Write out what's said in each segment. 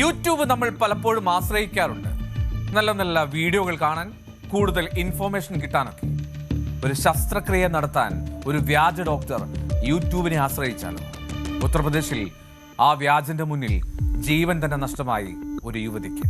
YouTube നമ്മൾ പലപ്പോഴും ആശ്രയിക്കാറുണ്ട്. നല്ല നല്ല വീഡിയോകൾ കാണാൻ കൂടുതൽ ഇൻഫോർമേഷൻ കിട്ടാനൊക്കെ. ഒരു ശസ്ത്രക്രിയ നടത്താൻ ഒരു വ്യാജ ഡോക്ടർ യൂട്യൂബിനെ ആശ്രയിച്ചാലോ. ഉത്തർപ്രദേശിൽ ആ വ്യാജന്റെ മുന്നിൽ ജീവൻ തന്നെ നഷ്ടമായി ഒരു യുവതിക്ക്.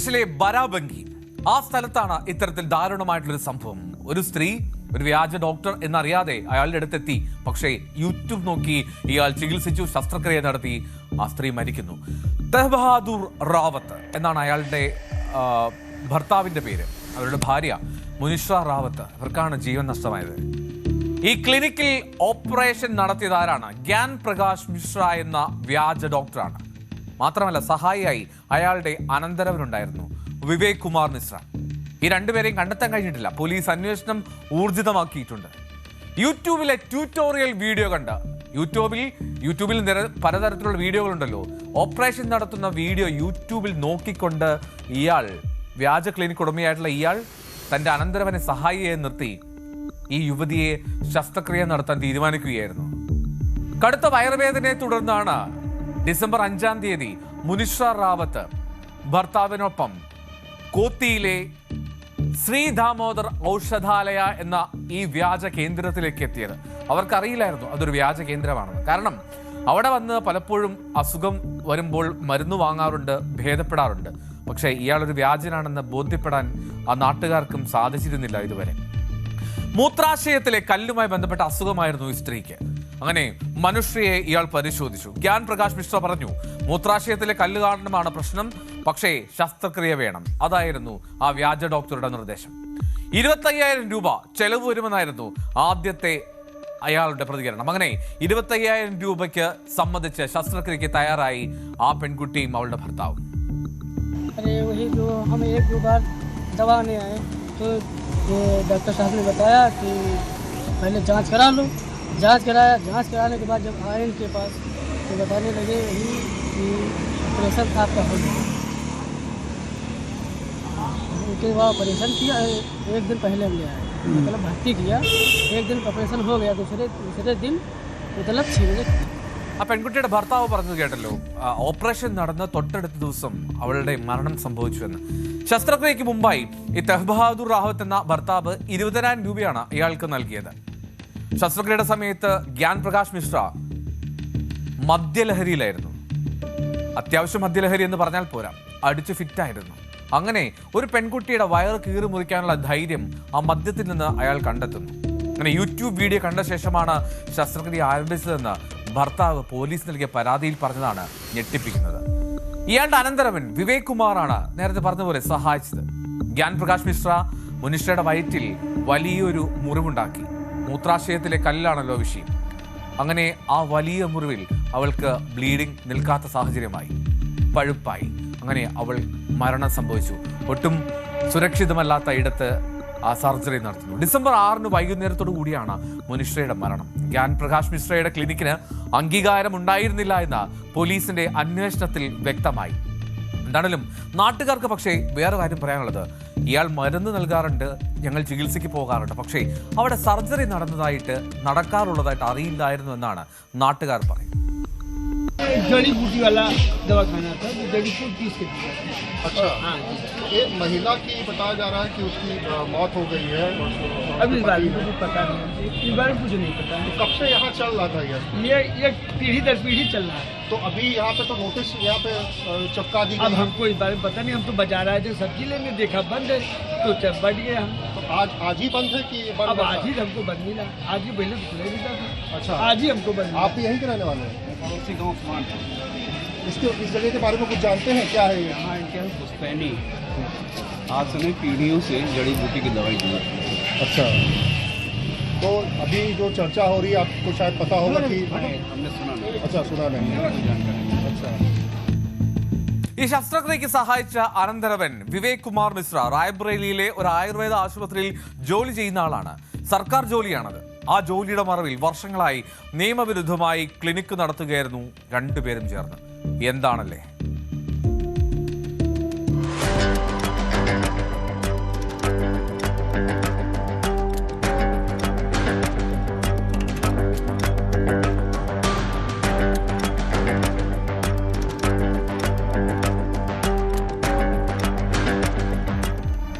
ഉത്തർപ്രദേശിലെ ബരാബങ്കി. ആ സ്ഥലത്താണ് ഇത്തരത്തിൽ ദാരുണമായിട്ടുള്ള ഒരു സംഭവം. ഒരു സ്ത്രീ ഒരു വ്യാജ ഡോക്ടർ എന്നറിയാതെ അയാളുടെ അടുത്തെത്തി. പക്ഷേ യൂട്യൂബ് നോക്കി ഇയാൾ ചികിത്സിച്ചു ശസ്ത്രക്രിയ നടത്തി ആ സ്ത്രീ മരിക്കുന്നു. തെഹ്ബഹാദൂർ റാവത്ത് എന്നാണ് അയാളുടെ ഭർത്താവിന്റെ പേര്. അവരുടെ ഭാര്യ മുനിഷ റാവത്ത്. ഇവർക്കാണ് ജീവൻ നഷ്ടമായത്. ഈ ക്ലിനിക്കിൽ ഓപ്പറേഷൻ നടത്തിയതാരാണ് ഗ്യാൻ പ്രകാശ് മിശ്ര എന്ന വ്യാജ ഡോക്ടറാണ്. മാത്രമല്ല സഹായിയായി അയാളുടെ അനന്തരവനുണ്ടായിരുന്നു വിവേക് കുമാർ മിശ്ര. ഈ രണ്ടുപേരെയും കണ്ടെത്താൻ കഴിഞ്ഞിട്ടില്ല. പോലീസ് അന്വേഷണം ഊർജിതമാക്കിയിട്ടുണ്ട്. യൂട്യൂബിലെ ട്യൂട്ടോറിയൽ വീഡിയോ കണ്ട് യൂട്യൂബിൽ യൂട്യൂബിൽ നിര പലതരത്തിലുള്ള വീഡിയോകളുണ്ടല്ലോ. ഓപ്പറേഷൻ നടത്തുന്ന വീഡിയോ യൂട്യൂബിൽ നോക്കിക്കൊണ്ട് ഇയാൾ വ്യാജ ക്ലിനിക് ഉടമയായിട്ടുള്ള ഇയാൾ തന്റെ അനന്തരവനെ സഹായിയെ നിർത്തി ഈ യുവതിയെ ശസ്ത്രക്രിയ നടത്താൻ തീരുമാനിക്കുകയായിരുന്നു. കടുത്ത വയറുവേദനയെ തുടർന്നാണ് ഡിസംബർ അഞ്ചാം തീയതി മുനിഷ റാവത്ത് ഭർത്താവിനൊപ്പം കോത്തിയിലെ ശ്രീ ദാമോദർ ഔഷധാലയ എന്ന ഈ വ്യാജ കേന്ദ്രത്തിലേക്ക് എത്തിയത്. അവർക്കറിയില്ലായിരുന്നു അതൊരു വ്യാജ കേന്ദ്രമാണെന്ന്. കാരണം അവിടെ വന്ന് പലപ്പോഴും അസുഖം വരുമ്പോൾ മരുന്ന് വാങ്ങാറുണ്ട് ഭേദപ്പെടാറുണ്ട്. പക്ഷേ ഇയാളൊരു വ്യാജനാണെന്ന് ബോധ്യപ്പെടാൻ ആ നാട്ടുകാർക്കും സാധിച്ചിരുന്നില്ല ഇതുവരെ. മൂത്രാശയത്തിലെ കല്ലുമായി ബന്ധപ്പെട്ട അസുഖമായിരുന്നു ഈ സ്ത്രീക്ക്. അങ്ങനെ മനുഷ്യയെ ഇയാൾ പരിശോധിച്ചു ഗ്യാൻ പ്രകാശ് മിശ്ര പറഞ്ഞു മൂത്രാശയത്തിലെ കല്ല് കാരണമാണ് പ്രശ്നം പക്ഷേ ശസ്ത്രക്രിയ വേണം അതായിരുന്നു ആ വ്യാജ ഡോക്ടറുടെ നിർദ്ദേശം ഇരുപത്തയ്യായിരം രൂപ ചെലവ് വരുമെന്നായിരുന്നു ആദ്യത്തെ അയാളുടെ പ്രതികരണം അങ്ങനെ ഇരുപത്തയ്യായിരം രൂപയ്ക്ക് സമ്മതിച്ച് ശസ്ത്രക്രിയക്ക് തയ്യാറായി ആ പെൺകുട്ടിയും അവളുടെ ഭർത്താവും अरे वही जो हम एक दो बार दवा आने आए तो ये डॉक्टर साहब ने बताया कि पहले जांच करा लो जांच कराया जांच कराने के बाद जब आए इनके पास तो बताने लगे वही कि ऑपरेशन आपका हो गया उनके बाद ऑपरेशन किया एक दिन पहले हम ले आए मतलब भर्ती किया एक दिन ऑपरेशन हो गया दूसरे दूसरे दिन मतलब छः बजे ആ പെൺകുട്ടിയുടെ ഭർത്താവ് പറഞ്ഞത് കേട്ടല്ലോ ആ, ഓപ്പറേഷൻ നടന്ന തൊട്ടടുത്ത ദിവസം അവളുടെ മരണം സംഭവിച്ചു എന്ന് ശസ്ത്രക്രിയയ്ക്ക് മുമ്പായി ഈ തെഹ്ബഹാദൂർ റാഹത്ത് എന്ന ഭർത്താവ് ഇരുപതിനായിരം രൂപയാണ് ഇയാൾക്ക് നൽകിയത് ശസ്ത്രക്രിയയുടെ സമയത്ത് ഗ്യാൻ പ്രകാശ് മിശ്ര മദ്യലഹരിയിലായിരുന്നു. അത്യാവശ്യം മദ്യലഹരി എന്ന് പറഞ്ഞാൽ പോരാ. അടിച്ച് ഫിറ്റായിരുന്നു. അങ്ങനെ ഒരു പെൺകുട്ടിയുടെ വയറ് കീറി മുറിക്കാനുള്ള ധൈര്യം ആ മദ്യത്തിൽ നിന്ന് അയാൾ കണ്ടെത്തുന്നു. അങ്ങനെ യൂട്യൂബ് വീഡിയോ കണ്ട ശേഷമാണ് ശസ്ത്രക്രിയ ആരംഭിച്ചതെന്ന് ഭർത്താവ് പോലീസ് നൽകിയ പരാതിയിൽ പറഞ്ഞതാണ് ഞെട്ടിപ്പിക്കുന്നത്. ഇയാളുടെ അനന്തരവൻ വിവേക് കുമാറാണ് നേരത്തെ പറഞ്ഞ പോലെ സഹായിച്ചത്. ഗ്യാൻ പ്രകാശ് മിശ്ര മുനിഷയുടെ വയറ്റിൽ വലിയൊരു മുറിവുണ്ടാക്കി. മൂത്രാശയത്തിലെ കല്ലാണല്ലോ വിഷയം. അങ്ങനെ ആ വലിയ മുറിവിൽ അവൾക്ക് ബ്ലീഡിംഗ് നിൽക്കാത്ത സാഹചര്യമായി. പഴുപ്പായി. അങ്ങനെ അവൾ മരണം സംഭവിച്ചു. ഒട്ടും സുരക്ഷിതമല്ലാത്ത ഇടത്ത് ആ സർജറി നടത്തുന്നു. ഡിസംബർ ആറിന് വൈകുന്നേരത്തോടു കൂടിയാണ് മുനിശ്രയുടെ മരണം. ഗ്യാൻ പ്രകാശ് മിശ്രയുടെ ക്ലിനിക്കിന് അംഗീകാരം ഉണ്ടായിരുന്നില്ല എന്ന് പോലീസിന്റെ അന്വേഷണത്തിൽ വ്യക്തമായി. എന്താണെങ്കിലും നാട്ടുകാർക്ക് പക്ഷേ വേറെ കാര്യം പറയാനുള്ളത്. ഇയാൾ മരുന്ന് നൽകാറുണ്ട് ഞങ്ങൾ ചികിത്സയ്ക്ക് പോകാറുണ്ട്. പക്ഷേ അവിടെ സർജറി നടന്നതായിട്ട് നടക്കാറുള്ളതായിട്ട് അറിയില്ലായിരുന്നു എന്നാണ് നാട്ടുകാർ പറയുന്നത്. जड़ी बूटी वाला दवा खाना था जो जड़ी बूटी पीस के दिया अच्छा। हाँ एक महिला की बताया जा रहा है कि उसकी मौत हो गई है अभी इस बारे में कुछ पता नहीं इस बारे में कुछ नहीं पता तो कब से यहाँ चल रहा था ये? ये पीढ़ी दर पीढ़ी चल रहा है। तो अभी यहाँ पे तो नोटिस यहाँ पे चपका दी अब हमको इस बारे में पता नहीं हम तो बाज़ार आए थे सब्ज़ी लेने देखा बंद है तो जब बढ़ गए हम। तो आज आज ही बंद है कि बंद अब आज ही हमको बंद मिला। आज ही पहले तो खुला ही था। अच्छा। आज ही हमको बंद आप भी यहीं के रहने वाले हैं? पड़ोसी गाँव समान इसके इस जगह के बारे में कुछ जानते हैं क्या है ये यहाँ इनके यहाँ पुष्पैनी आज समय पीढ़ियों से जड़ी बूटी की दवाई दी जाती है अच्छा तो अभी जो चर्चा हो रही है आपको शायद पता होगा कि हमने सुना नहीं अच्छा सुना नहीं जानकारी अच्छा ഈ ശസ്ത്രക്രിയക്ക് സഹായിച്ച അനന്തരവൻ വിവേക് കുമാർ മിശ്ര റായ്ബറേലിയിലെ ഒരു ആയുർവേദ ആശുപത്രിയിൽ ജോലി ചെയ്യുന്ന ആളാണ് സർക്കാർ ജോലിയാണത് ആ ജോലിയുടെ മറവിൽ വർഷങ്ങളായി നിയമവിരുദ്ധമായി ക്ലിനിക്ക് നടത്തുകയായിരുന്നു രണ്ടുപേരും ചേർന്ന്. എന്താണല്ലേ?